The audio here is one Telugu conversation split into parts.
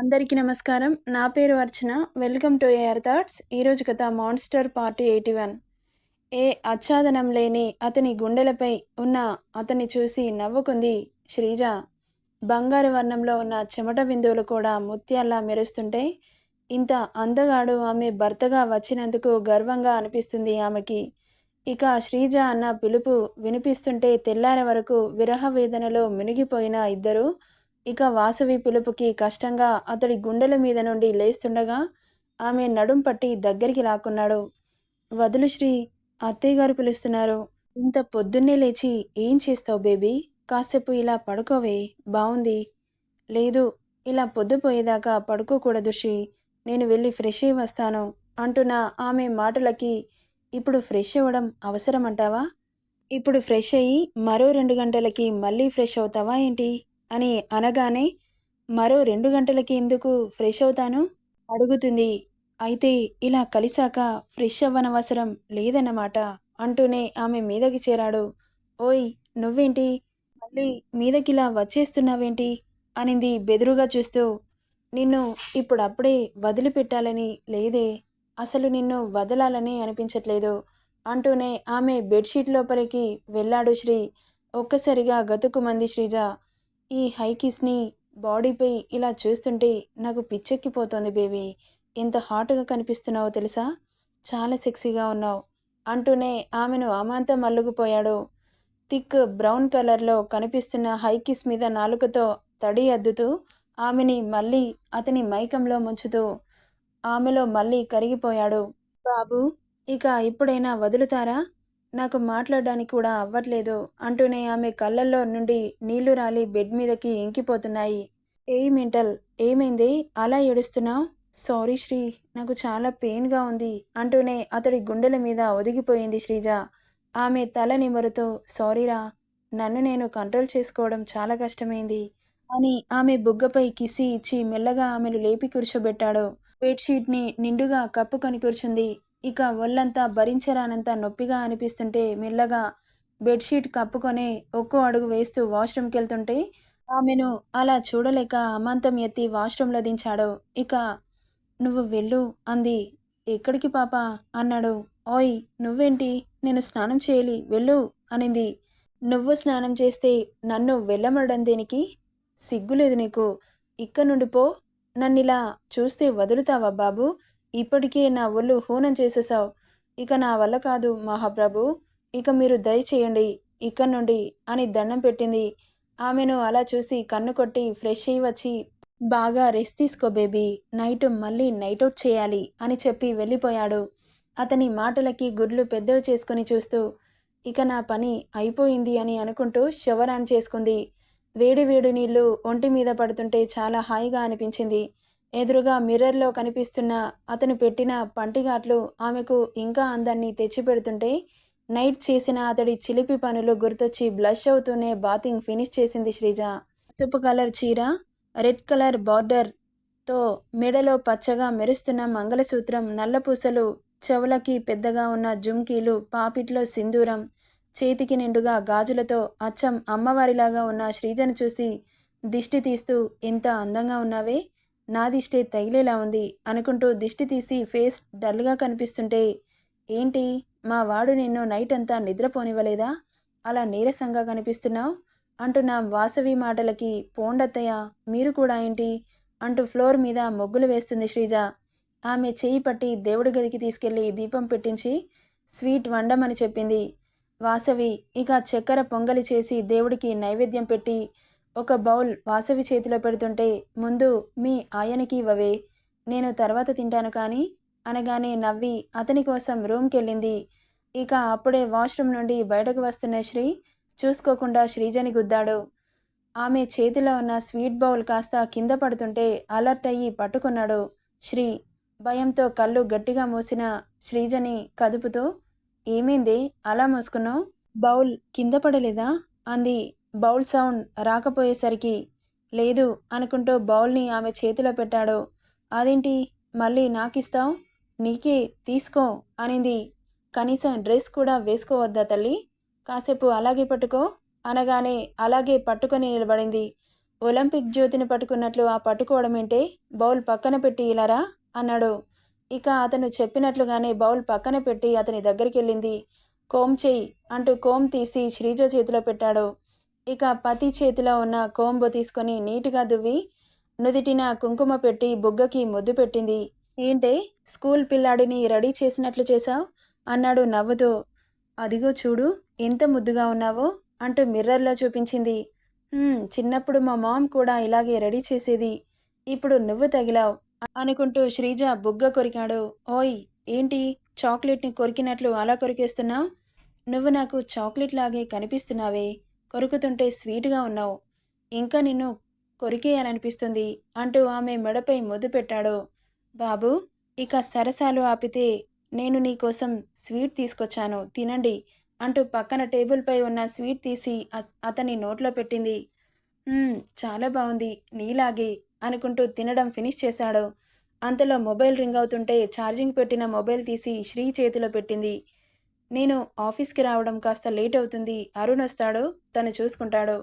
అందరికీ నమస్కారం. నా పేరు Archana. Welcome to AR thoughts. ఈరోజు కథ మాన్స్టర్ పార్టీ ఎయిటీ వన్. ఏ ఆచ్ఛాదనం లేని అతని గుండెలపై ఉన్న అతన్ని చూసి నవ్వుకుంది శ్రీజ. బంగారు వర్ణంలో ఉన్న చెమట బిందువులు కూడా ముత్యాల్లా మెరుస్తుంటే ఇంత అందగాడు ఆమె భర్తగా వచ్చినందుకు గర్వంగా అనిపిస్తుంది ఆమెకి. ఇక శ్రీజ అన్న పిలుపు వినిపిస్తుంటే తెల్లారే వరకు విరహ వేదనలో మునిగిపోయిన ఇద్దరు ఇక వాసవి పిలుపుకి కష్టంగా అతడి గుండెల మీద నుండి లేస్తుండగా ఆమె నడుం పట్టి దగ్గరికి లాక్కున్నాడు. వదులు శ్రీ అత్తయ్య గారు పిలుస్తున్నారు. ఇంత పొద్దున్నే లేచి ఏం చేస్తావు బేబీ? కాసేపు ఇలా పడుకోవే బాగుంది లేదు ఇలా పొద్దుపోయేదాకా పడుకోకూడదు శ్రీ నేను వెళ్ళి ఫ్రెష్ అయి వస్తాను అంటున్న ఆమె మాటలకి ఇప్పుడు ఫ్రెష్ అవ్వడం అవసరమంటావా? ఇప్పుడు ఫ్రెష్ అయ్యి మరో రెండు గంటలకి మళ్ళీ ఫ్రెష్ అవుతావా ఏంటి? అని అనగానే మరో రెండు గంటలకి ఎందుకు ఫ్రెష్ అవుతాను? అడుగుతుంది. అయితే ఇలా కలిశాక ఫ్రెష్ అవ్వనవసరం లేదన్నమాట అంటూనే ఆమె మీదకి చేరాడు. ఓయ్ నువ్వేంటి? మళ్ళీ మీదకిలా వచ్చేస్తున్నావేంటి? అనింది బెదురుగా చూస్తూ. నిన్ను ఇప్పుడప్పుడే వదిలిపెట్టాలని లేదే. అసలు నిన్ను వదలాలని అనిపించట్లేదు అంటూనే ఆమె బెడ్షీట్ లోపలికి వెళ్ళాడు శ్రీ. ఒక్కసారిగా గతుకుమంది శ్రీజ. ఈ హైకిస్ని బాడీపై ఇలా చూస్తుంటే నాకు పిచ్చెక్కిపోతోంది బేబీ. ఎంత హాట్గా కనిపిస్తున్నావో తెలుసా? చాలా సెక్సీగా ఉన్నావు. అంటూనే ఆమెను అమాంతం మల్లుగుపోయాడు థిక్ బ్రౌన్ కలర్లో కనిపిస్తున్న హైకిస్ మీద నాలుకతో తడి అద్దుతూ ఆమెని మళ్ళీ అతని మైకంలో ముంచుతూ ఆమెలో మళ్ళీ కరిగిపోయాడు. బాబు ఇక ఇప్పుడైనా వదులుతారా? నాకు మాట్లాడడానికి కూడా అవ్వట్లేదు అంటూనే ఆమె కళ్ళల్లో నుండి నీళ్ళు రాలి బెడ్ మీదకి ఇంకిపోతున్నాయి. ఏ మెంటల్ ఏమైంది? అలా ఏడుస్తున్నావు? సారీ శ్రీ నాకు చాలా పెయిన్గా ఉంది అంటూనే అతడి గుండెల మీద ఒదిగిపోయింది శ్రీజ. ఆమె తల నిమరుతో సారీరా నన్ను నేను కంట్రోల్ చేసుకోవడం చాలా కష్టమైంది అని ఆమె బుగ్గపై కిసి ఇచ్చి మెల్లగా ఆమెను లేపి కూర్చోబెట్టాడు. బెడ్షీట్ని నిండుగా కప్పుకొని కూర్చుంది. ఇక ఒళ్ళంతా భరించరానంత నొప్పిగా అనిపిస్తుంటే మెల్లగా బెడ్షీట్ కప్పుకొని ఒక్కో అడుగు వేస్తూ వాష్రూమ్కి వెళ్తుంటే ఆమెను అలా చూడలేక అమాంతం ఎత్తి వాష్రూమ్లో దించాడు. ఇక నువ్వు వెళ్ళు అంది. ఎక్కడికి పాప అన్నాడు. ఓయ్ నువ్వేంటి? నేను స్నానం చేయాలి వెళ్ళు అనింది. నువ్వు స్నానం చేస్తే నన్ను వెళ్ళమడం దేనికి? సిగ్గులేదు నీకు. ఇక్కడ నుండి పో. నన్నిలా చూస్తే వదులుతావా బాబు? ఇప్పటికే నా ఒళ్ళు హూనం చేసేసావు ఇక నా వల్ల కాదు మహాప్రభు. ఇక మీరు దయచేయండి. ఇక్కడ నుండి అని దండం పెట్టింది. ఆమెను అలా చూసి కన్ను కొట్టి ఫ్రెష్ అయ్యి వచ్చి బాగా రెస్ట్ తీసుకో బేబీ. నైట్ మళ్ళీ నైట్ అవుట్ చేయాలి అని చెప్పి వెళ్ళిపోయాడు. అతని మాటలకి గుడ్లు పెద్దవి చేసుకుని చూస్తూ ఇక నా పని అయిపోయింది అని అనుకుంటూ శవరాన్ చేసుకుంది. వేడి వేడి నీళ్ళు ఒంటి మీద పడుతుంటే చాలా హాయిగా అనిపించింది. ఎదురుగా మిర్రర్లో కనిపిస్తున్న అతను పెట్టిన పంటిఘాట్లు ఆమెకు ఇంకా అందాన్ని తెచ్చిపెడుతుంటే నైట్ చేసిన అతడి చిలిపి పనులు గుర్తొచ్చి బ్లష్ అవుతూనే బాతింగ్ ఫినిష్ చేసింది శ్రీజ. పసుపు కలర్ చీర రెడ్ కలర్ బార్డర్తో మెడలో పచ్చగా మెరుస్తున్న మంగళసూత్రం నల్లపూసలు చెవులకి పెద్దగా ఉన్న జుమ్కీలు పాపిట్లో సింధూరం చేతికి నిండుగా గాజులతో అచ్చం అమ్మవారిలాగా ఉన్న శ్రీజను చూసి దిష్టి తీస్తూ ఎంత అందంగా ఉన్నావే! నా దిష్టి తగిలేలా ఉంది అనుకుంటూ దిష్టి తీసి ఫేస్ డల్గా కనిపిస్తుంటే ఏంటి? మా వాడు నిన్ను నైట్ అంతా నిద్రపోనివ్వలేదా? అలా నీరసంగా కనిపిస్తున్నావు అంటున్న వాసవి మాటలకి పోండత్తయ్య మీరు కూడా ఏంటి అంటూ ఫ్లోర్ మీద మొగ్గులు వేస్తుంది శ్రీజ. ఆమె చేయి పట్టి దేవుడి గదికి తీసుకెళ్ళి దీపం పెట్టించి స్వీట్ వండమని చెప్పింది. వాసవి ఇక చక్కెర పొంగలి చేసి దేవుడికి నైవేద్యం పెట్టి ఒక బౌల్ వాసవి చేతిలో పెడుతుంటే ముందు మీ ఆయనకి ఇవ్వవే. నేను తర్వాత తింటాను కానీ అనగానే నవ్వి అతని కోసం రూమ్కి వెళ్ళింది ఇక అప్పుడే వాష్రూమ్ నుండి బయటకు వస్తున్న శ్రీ చూసుకోకుండా శ్రీజని గుద్దాడు. ఆమె చేతిలో ఉన్న స్వీట్ బౌల్ కాస్త కింద పడుతుంటే అలర్ట్ అయ్యి పట్టుకున్నాడు శ్రీ. భయంతో కళ్ళు గట్టిగా మూసిన శ్రీజని కదుపుతూ ఏమైంది? అలా మూసుకున్నావు? బౌల్ కింద పడలేదా? అంది. బౌల్ సౌండ్ రాకపోయేసరికి లేదు అనుకుంటూ బౌల్ని ఆమె చేతిలో పెట్టాడు. అదేంటి? మళ్ళీ నాకిస్తావు? నీకే? తీసుకో అనింది. కనీసం డ్రెస్ కూడా వేసుకోవద్దా తల్లి? కాసేపు అలాగే పట్టుకో అనగానే అలాగే పట్టుకొని నిలబడింది. ఒలింపిక్ జ్యోతిని పట్టుకున్నట్లు ఆ పట్టుకోవడం ఏంటే? బౌల్ పక్కన పెట్టి ఇలారా అన్నాడు. ఇక అతను చెప్పినట్లుగానే బౌల్ పక్కన పెట్టి అతని దగ్గరికి వెళ్ళింది కోమ్ చెయ్యి అంటూ కోమ్ తీసి శ్రీజ చేతిలో పెట్టాడు. ఇక పతి చేతిలో ఉన్న కోంబు తీసుకొని నీటుగా దువ్వి నుదిటిన కుంకుమ పెట్టి బుగ్గకి ముద్దు పెట్టింది. ఏంటే స్కూల్ పిల్లాడిని రెడీ చేసినట్లు చేశావు? అన్నాడు నవ్వుతూ. అదిగో చూడు ఎంత ముద్దుగా ఉన్నావో అంటూ మిర్రర్లో చూపించింది. చిన్నప్పుడు మా మామ్ కూడా ఇలాగే రెడీ చేసేది. ఇప్పుడు నువ్వు తగిలావు అనుకుంటూ శ్రీజ బుగ్గ కొరికాడు. ఓయ్ ఏంటి? చాక్లెట్ని కొరికినట్లు అలా కొరికేస్తున్నావు? నువ్వు నాకు చాక్లెట్ లాగే కనిపిస్తున్నావే. కొరుకుతుంటే స్వీట్గా ఉన్నావు. ఇంకా నిన్ను కొరికేయాలనిపిస్తుంది అంటూ ఆమె మెడపై ముద్దు పెట్టాడు. బాబు ఇక సరసాలు ఆపితే నేను నీకోసం స్వీట్ తీసుకొచ్చాను తినండి అంటూ పక్కన టేబుల్పై ఉన్న స్వీట్ తీసి అతని నోట్లో పెట్టింది. చాలా బాగుంది నీలాగే అనుకుంటూ తినడం ఫినిష్ చేశాడు. అంతలో మొబైల్ రింగ్ అవుతుంటే ఛార్జింగ్ పెట్టిన మొబైల్ తీసి శ్రీ చేతిలో పెట్టింది. నేను ఆఫీస్కి రావడం కాస్త లేట్ అవుతుంది. అరుణ్ వస్తాడు తను చూసుకుంటాడు.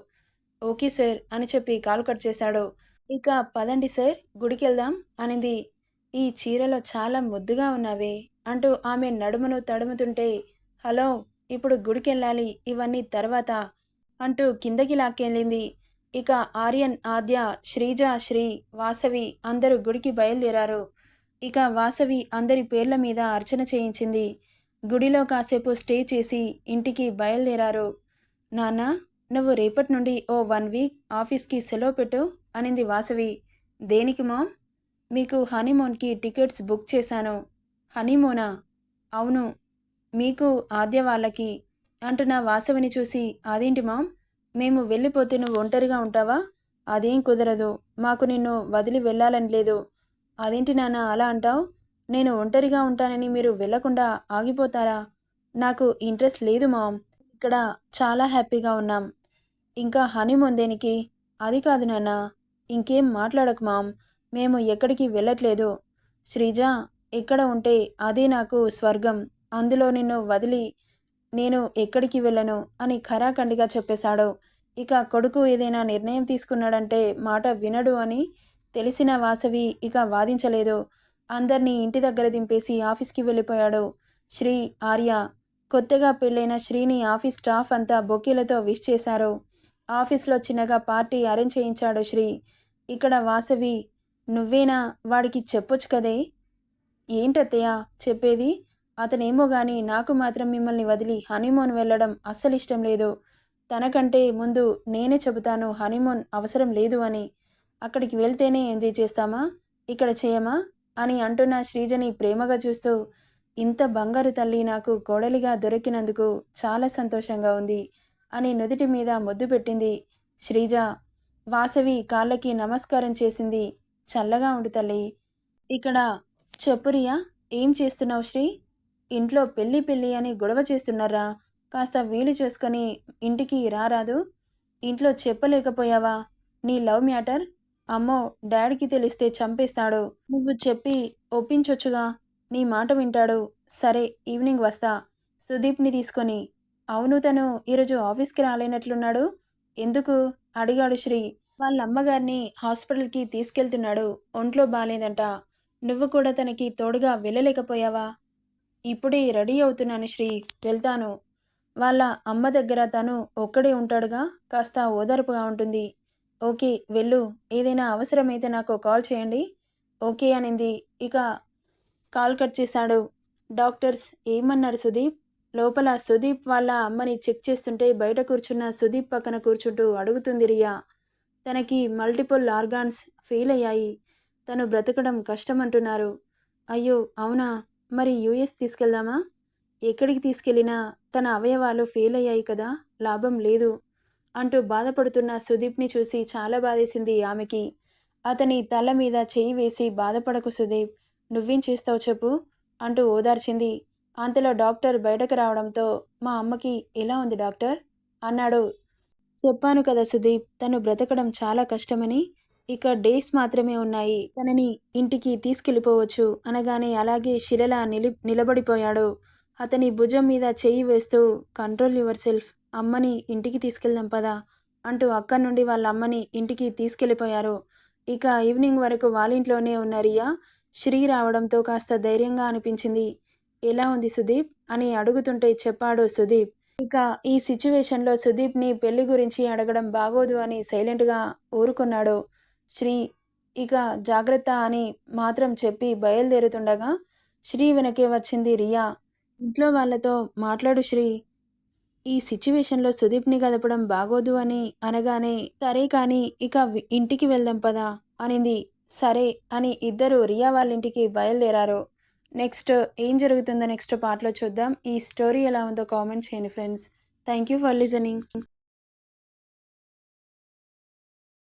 ఓకే సార్ అని చెప్పి కాల్ కట్ చేశాడు. ఇక పదండి సార్ గుడికి వెళ్దాం అనింది. ఈ చీరలో చాలా ముద్దుగా ఉన్నావే అంటూ ఆమె నడుమును తడుముతుంటే హలో ఇప్పుడు గుడికి వెళ్ళాలి ఇవన్నీ తర్వాత అంటూ కిందకి లాక్కెళ్ళింది. ఇక ఆర్యన్ ఆద్య శ్రీజ శ్రీ వాసవి అందరూ గుడికి బయలుదేరారు. ఇక వాసవి అందరి పేర్ల మీద అర్చన చేయించింది. గుడిలో కాసేపు స్టే చేసి ఇంటికి బయలుదేరారు. నాన్న నువ్వు రేపటి నుండి ఓ వన్ వీక్ ఆఫీస్కి సెలవు పెట్టు అనింది వాసవి. దేనికి మామ్? మీకు హనీమూన్కి టికెట్స్ బుక్ చేశాను. హనీమూనా? అవును మీకు ఆద్య వాళ్ళకి అంటున్న వాసవిని చూసి అదేంటి మామ్? మేము వెళ్ళిపోతే నువ్వు ఒంటరిగా ఉంటావా? అదేం కుదరదు. మాకు నిన్ను వదిలి వెళ్ళాలని లేదు. అదేంటి నాన్న అలా అంటావు? నేను ఒంటరిగా ఉంటానని మీరు వెళ్ళకుండా ఆగిపోతారా? నాకు ఇంట్రెస్ట్ లేదు మామ్. ఇక్కడ చాలా హ్యాపీగా ఉన్నాం. ఇంకా హనీమూన్ దేనికి? అది కాదు నాన్న. ఇంకేం మాట్లాడకు మామ్. మేము ఎక్కడికి వెళ్ళట్లేదు. శ్రీజ ఎక్కడ ఉంటే అదే నాకు స్వర్గం. అందులో నిన్ను వదిలి నేను ఎక్కడికి వెళ్ళను అని ఖరాఖండిగా చెప్పేశాడు. ఇక కొడుకు ఏదైనా నిర్ణయం తీసుకున్నాడంటే మాట వినడు అని తెలిసిన వాసవి ఇక వాదించలేదు. అందర్నీ ఇంటి దగ్గర దింపేసి ఆఫీస్కి వెళ్ళిపోయాడు. శ్రీ ఆర్య. కొత్తగా పెళ్ళైన శ్రీని ఆఫీస్ స్టాఫ్ అంతా బొకేలతో విష్ చేశారు. ఆఫీస్లో చిన్నగా పార్టీ అరేంజ్ చేయించాడు శ్రీ. ఇక్కడ వాసవి నువ్వేనా? వాడికి చెప్పొచ్చు కదే? ఏంటత్తయ్య చెప్పేది? అతనేమో గాని నాకు మాత్రం మిమ్మల్ని వదిలి హనీమూన్ వెళ్ళడం అస్సలు ఇష్టం లేదు. తనకంటే ముందు నేనే చెబుతాను హనీమూన్ అవసరం లేదు అని. అక్కడికి వెళ్తేనే ఎంజాయ్ చేస్తామా? ఇక్కడ చేయమా? అని అంటున్న శ్రీజని ప్రేమగా చూస్తూ ఇంత బంగారు తల్లి నాకు కోడలిగా దొరికినందుకు చాలా సంతోషంగా ఉంది అని నుదుటి మీద ముద్దు పెట్టింది శ్రీజ. వాసవి కాళ్ళకి నమస్కారం చేసింది చల్లగా ఉండు తల్లి. ఇక్కడ చెప్పురియా ఏం చేస్తున్నావు శ్రీ? ఇంట్లో పెళ్ళి పెళ్ళి అని గొడవ చేస్తున్నారా? కాస్త వీలు చేసుకొని ఇంటికి రారాదు. ఇంట్లో చెప్పలేకపోయావా? నీ లవ్ మ్యాటర్ అమ్మో డాడీకి తెలిస్తే చంపేస్తాడు. నువ్వు చెప్పి ఒప్పించొచ్చుగా. నీ మాట వింటాడు. సరే ఈవినింగ్ వస్తా. సుదీప్ని తీసుకొని. అవును తను ఈరోజు ఆఫీస్కి రాలేనట్లున్నాడు. ఎందుకు? అడిగాడు శ్రీ. వాళ్ళ అమ్మగారిని హాస్పిటల్కి తీసుకెళ్తున్నాడు. ఒంట్లో బాలేదంట. నువ్వు కూడా తనకి తోడుగా వెళ్ళలేకపోయావా? ఇప్పుడే రెడీ అవుతున్నాను శ్రీ. వెళ్తాను. వాళ్ళ అమ్మ దగ్గర తను ఒక్కడే ఉంటాడుగా. కాస్త ఓదార్పుగా ఉంటుంది. ఓకే వెళ్ళు. ఏదైనా అవసరమైతే నాకు కాల్ చేయండి. ఓకే అనింది. ఇక కాల్ కట్ చేశాడు. డాక్టర్స్ ఏమన్నారు సుదీప్? లోపల సుదీప్ వాళ్ళ అమ్మని చెక్ చేస్తుంటే బయట కూర్చున్న సుదీప్ పక్కన కూర్చుంటూ అడుగుతుంది రియా. తనకి మల్టిపుల్ ఆర్గాన్స్ ఫెయిల్ అయ్యాయి. తను బ్రతకడం కష్టమంటున్నారు. అయ్యో అవునా? మరి యూఎస్ తీసుకెళ్దామా? ఎక్కడికి తీసుకెళ్ళినా తన అవయవాలు ఫెయిల్ అయ్యాయి కదా? లాభం లేదు. అంటూ బాధపడుతున్న సుదీప్ని చూసి చాలా బాధేసింది ఆమెకి. అతని తల మీద చేయి వేసి బాధపడకు సుదీప్ నువ్వేం చేస్తావు చెప్పు అంటూ ఓదార్చింది. అంతలో డాక్టర్ బయటకు రావడంతో మా అమ్మకి ఎలా ఉంది డాక్టర్? అన్నాడు. చెప్పాను కదా సుదీప్ తను బ్రతకడం చాలా కష్టమని ఇక డేస్ మాత్రమే ఉన్నాయి తనని ఇంటికి తీసుకెళ్ళిపోవచ్చు అనగానే అలాగే శిలలా నిలి నిలబడిపోయాడు. అతని భుజం మీద చెయ్యి వేస్తూ కంట్రోల్ యువర్ సెల్ఫ్ అమ్మని ఇంటికి తీసుకెళ్దాం పదా అంటూ అక్కడి నుండి వాళ్ళ అమ్మని ఇంటికి తీసుకెళ్ళిపోయారు. ఇక ఈవినింగ్ వరకు వాళ్ళ ఇంట్లోనే ఉన్న రియా శ్రీ రావడంతో కాస్త ధైర్యంగా అనిపించింది. ఎలా ఉంది సుదీప్? అని అడుగుతుంటే చెప్పాడు సుదీప్. ఇక ఈ సిచ్యువేషన్లో సుదీప్ని పెళ్ళి గురించి అడగడం బాగోదు అని సైలెంట్గా ఊరుకున్నాడు శ్రీ. ఇక జాగ్రత్త అని మాత్రం చెప్పి బయలుదేరుతుండగా శ్రీ వెనకే వచ్చింది రియా. ఇంట్లో వాళ్ళతో మాట్లాడు శ్రీ. ఈ సిచ్యువేషన్లో సుదీప్ని గదపడం బాగోదు అని అనగానే సరే కానీ ఇక ఇంటికి వెళ్దాం పదా అనింది. సరే అని ఇద్దరు రియా వాళ్ళ ఇంటికి బయలుదేరారు. నెక్స్ట్ ఏం జరుగుతుందో నెక్స్ట్ పార్ట్లో చూద్దాం. ఈ స్టోరీ ఎలా ఉందో కామెంట్ చేయండి friends. Thank you for listening.